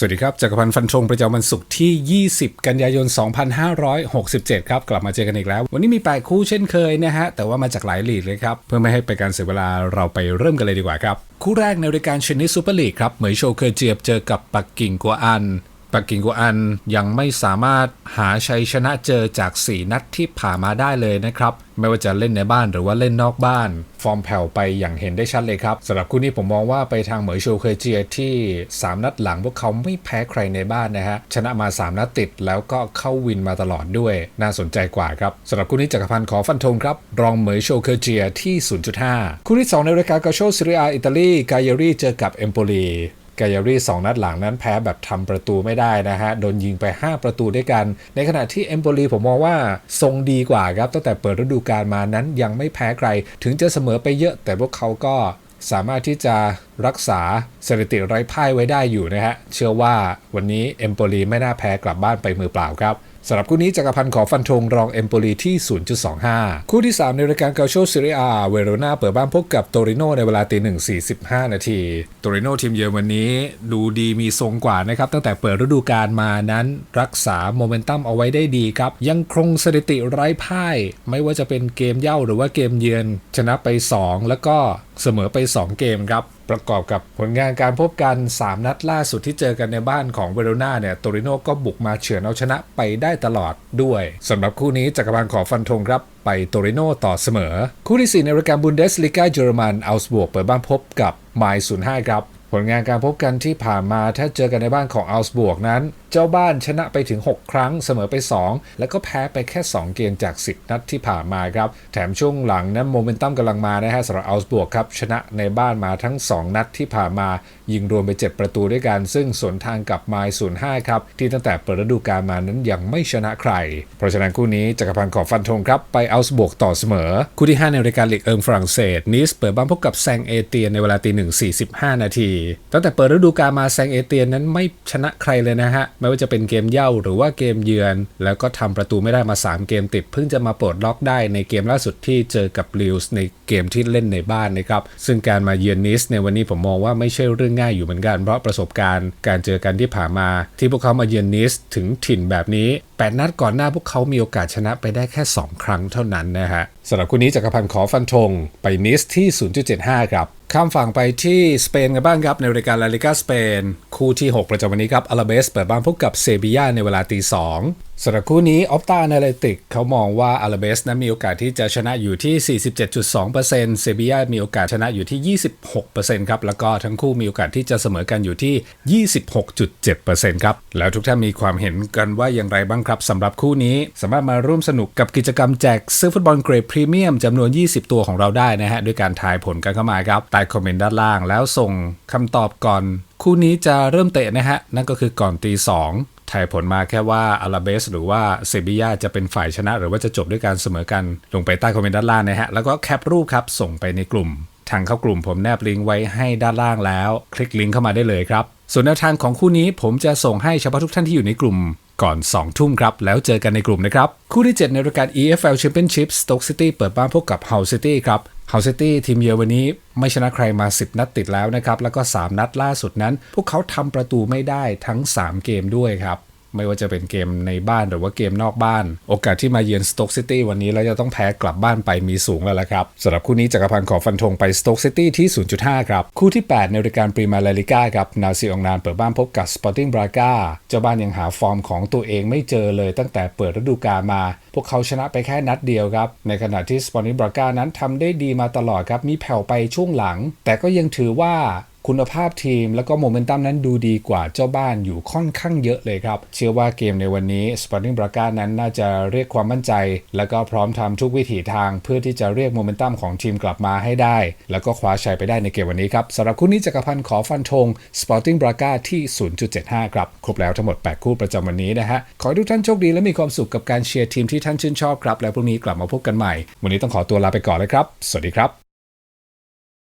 สวัสดีครับจักรพันธ์ฟันธงประจำวันศุกร์ที่ 20 กันยายน 2567 ครับ กลับมาเจอกันอีกแล้ว วันนี้มีแปดคู่เช่นเคยนะฮะ แต่ว่ามาจากหลายลีกเลยครับ เพื่อไม่ให้ไปนการเสียเวลาเราไปเริ่มกันเลยดีกว่าครับ คู่แรกในรายการชนิดซูเปอร์ลีกครับ เหมยโชเคอเจียบเจอกับปักกิ่งกัวอัน ปักกิ่งกัวอันยังไม่สามารถหาชัยชนะเจอจาก 4 นัดที่ผ่านมาได้เลยนะครับ ไม่ว่าจะเล่นในบ้านหรือว่าเล่นนอกบ้าน ฟอร์มแผ่วไปอย่างเห็นได้ชัดเลยครับสำหรับคู่นี้ผมมองว่าไปทางเหมยโชเคเจียที่ 3 นัดหลังพวกเขาไม่แพ้ใครในบ้านนะฮะ ชนะมา 3 นัดติดแล้วก็เข้าวินมาตลอดด้วย น่าสนใจกว่าครับสำหรับคู่นี้จักรพันธ์ขอฟันธงครับ รองเหมยโชเคเจียที่ 0.5 คู่ที่ 2 ในรายการกาโชซิริอาอิตาลีกายารีเจอกับเอมโปลี กายารีสองนัดหลังนั้นแพ้แบบทำประตูไม่ได้นะฮะ โดนยิงไป 5 ประตูด้วยกัน ในขณะที่เอมโปลีผมมองว่าทรงดีกว่าครับ ตั้งแต่เปิดฤดูกาลมานั้นยังไม่แพ้ใคร ถึงจะเสมอไปเยอะแต่พวกเขาก็สามารถที่จะรักษาสถิติไร้พ่ายไว้ได้อยู่นะฮะ เชื่อว่าวันนี้เอมโปลีไม่น่าแพ้กลับบ้านไปมือเปล่าครับ สำหรับคู่นี้จักรพันธ์ขอฟันธงรองเอมโปลีที่ 0.25 คู่ที่ 3 ในรายการเกาโชซิเรียเวโรนาเปิดบ้านพบกับโตริโนในเวลาตีหนึ่งสี่สิบห้านาที โตริโนทีมเยือนวันนี้ดูดีมีทรงกว่านะครับ ตั้งแต่เปิดฤดูกาลมานั้น รักษาโมเมนตัมเอาไว้ได้ดีครับ ยังคงสถิติไร้พ่าย ไม่ว่าจะเป็นเกมเย่าหรือว่าเกมเยือนชนะไป 2 แล้วก็เสมอไป 2 เกมครับ ประกอบกับผลงานการพบกัน 3 นัดล่าสุดที่เจอกันในบ้านของเวโรนาเนี่ยโตริโนก็บุกมาเฉือนเอาชนะไปได้ตลอดด้วยสำหรับคู่นี้จักรพันธ์ขอฟันธงครับไปโตริโนต่อเสมอ คู่ที่ 4 ในรายการบุนเดสลิกาเยอรมันอัลส์บวกเปิดบ้านพบกับไมล์05 ครับ ผลงานการพบกันที่ผ่านมาถ้าเจอกันในบ้านของอัลส์บวกนั้น เจ้าบ้านชนะไปถึง 6 ครั้งเสมอไป 2 แล้วก็แพ้ไปแค่ 2 เกมจาก 10 นัดที่ผ่านมาครับ แถมช่วงหลังนั้นโมเมนตัมกำลังมานะฮะสำหรับอัลส์บวกครับ ชนะในบ้านมาทั้ง 2 นัดที่ผ่านมา ยิงรวมไป 7 ประตูด้วยกัน ซึ่งสวนทางกับไมล์05 ครับ ที่ตั้งแต่เปิดฤดูกาลมานั้นยังไม่ชนะใคร เพราะฉะนั้นคู่นี้จักรพันธ์ขอฟันธงครับไปอัลส์บวกต่อเสมอคู่ที่ 5 ในรายการลีกเอิงฝรั่งเศสนิสเปิดบ้านพบกับแซงเอเตียนในเวลาตีหนึ่งสี่สิบห้านาทีตั้งแต่เปิดฤดูกาลมาแซงเอเตียนนั้นไม่ชนะใครเลยนะฮะ ไม่ว่าจะเป็นเกมเย่าหรือว่าเกมเยือน แล้วก็ทำประตูไม่ได้มา 3 เกมติด เพิ่งจะมาปลดล็อกได้ในเกมล่าสุดที่เจอกับลิวส์ในเกมที่เล่นในบ้านนะครับ ซึ่งการมาเยือนนิสในวันนี้ผมมองว่าไม่ใช่เรื่องง่ายอยู่เหมือนกัน เพราะประสบการณ์การเจอกันที่ผ่านมา ที่พวกเขามาเยือนนิสถึงถิ่นแบบนี้8นัดก่อนหน้าพวกเขามีโอกาสชนะไปได้แค่ 2 ครั้งเท่านั้นนะฮะสำหรับคู่นี้จักรพันธ์ขอฟันธงไปนิสที่ 0.75 ครับ ข้ามฝั่งไปที่สเปนกันบ้างครับ ในรายการลาลิกาสเปน คู่ที่ 6 ประจำวันนี้ครับอาราเบสเปิดบ้านพบกับเซบียาในเวลาตีสอง สำหรับคู่นี้ออฟตา a น a ลติกเขามองว่าอาราเบสนั้นมีโอกาสที่จะชนะอยู่ที่ 47.2%เซบียมีโอกาสชนะอยู่ที่ 26%ครับ แล้วก็ทั้งคู่มีโอกาสที่จะเสมอกันอยู่ที่ 26.7%ครับ แล้วทุกท่านมีความเห็นกันว่าอย่างไรบ้างครับสำหรับคู่นี้สามารถมาร่วมสนุกกับกิจกรรมแจกซื้อฟุตบอลเกรดพรีเมียมจำนวน 20 ตัวของเราได้นะฮะด้วยการทายผลกันเข้ามาครับใต้คอมเมนต์ด้านล่าง แล้วส่งคำตอบก่อน คู่นี้จะเริ่มเตะนะฮะนั่นก็คือก่อนตีสอง ทายผลมาแค่ว่าอาราเบสหรือว่าเซบียาจะเป็นฝ่ายชนะ หรือว่าจะจบด้วยการเสมอกัน ลงไปใต้คอมเมนต์ด้านล่างนะฮะ แล้วก็แคปรูปครับ ส่งไปในกลุ่ม ทางเข้ากลุ่มผมแนบลิงก์ไว้ให้ด้านล่างแล้ว คลิกลิงก์เข้ามาได้เลยครับ ส่วนแนวทางของคู่นี้ผมจะส่งให้เฉพาะทุกท่านที่อยู่ในกลุ่มก่อน 2 ทุ่มครับ แล้วเจอกันในกลุ่มนะครับ คู่ที่ 7 ในรายการ EFL Championship Stoke City เปิดบ้านพบกับ Hull City ครับ เฮาเซตตี้ทีมเยือนวันนี้ไม่ชนะใครมา 10 นัดติดแล้วนะครับ แล้วก็ 3 นัดล่าสุดนั้น พวกเขาทำประตูไม่ได้ทั้ง 3 เกมด้วยครับ ไม่ว่าจะเป็นเกมในบ้านหรือว่าเกมนอกบ้าน โอกาสที่มาเยือนสโต๊กซิตี้วันนี้แล้วจะต้องแพ้กลับบ้านไปมีสูงแล้วละครับสำหรับคู่นี้จักรพันธ์ขอฟันธงไปสโต๊กซิตี้ที่ 0.5 ครับ คู่ที่ 8 ในรายการปรีมาลาลิก้าครับ นาซิองนานเปิดบ้านพบกับสปอร์ติ้งบราก้าเจ้าบ้านยังหาฟอร์มของตัวเองไม่เจอเลยตั้งแต่เปิดฤดูกาลมา พวกเขาชนะไปแค่นัดเดียวครับในขณะที่สปอร์ติ้งบราก้านั้นทำได้ดีมาตลอดครับมีแผ่วไปช่วงหลัง แต่ก็ยังถือว่า คุณภาพทีมแล้วก็โมเมนตัมนั้นดูดีกว่าเจ้าบ้านอยู่ค่อนข้างเยอะเลยครับ เชื่อว่าเกมในวันนี้ Sporting Braga นั้นน่าจะเรียกความมั่นใจ แล้วก็พร้อมทำทุกวิถีทาง เพื่อที่จะเรียกโมเมนตัมของทีมกลับมาให้ได้ แล้วก็คว้าชัยไปได้ในเกมวันนี้ครับสำหรับคู่นี้จักรพันธ์ขอฟันธง Sporting Braga ที่ 0.75 ครับ ครบแล้วทั้งหมด 8 คู่ประจำวันนี้นะฮะขอให้ทุกท่านโชคดีและมีความสุขกับการเชียร์ทีมที่ท่านชื่นชอบครับแล้วพรุ่งนี้กลับมาพบกันใหม่ วันนี้ต้องขอตัวลาไปก่อนเลยครับ สวัสดีครับ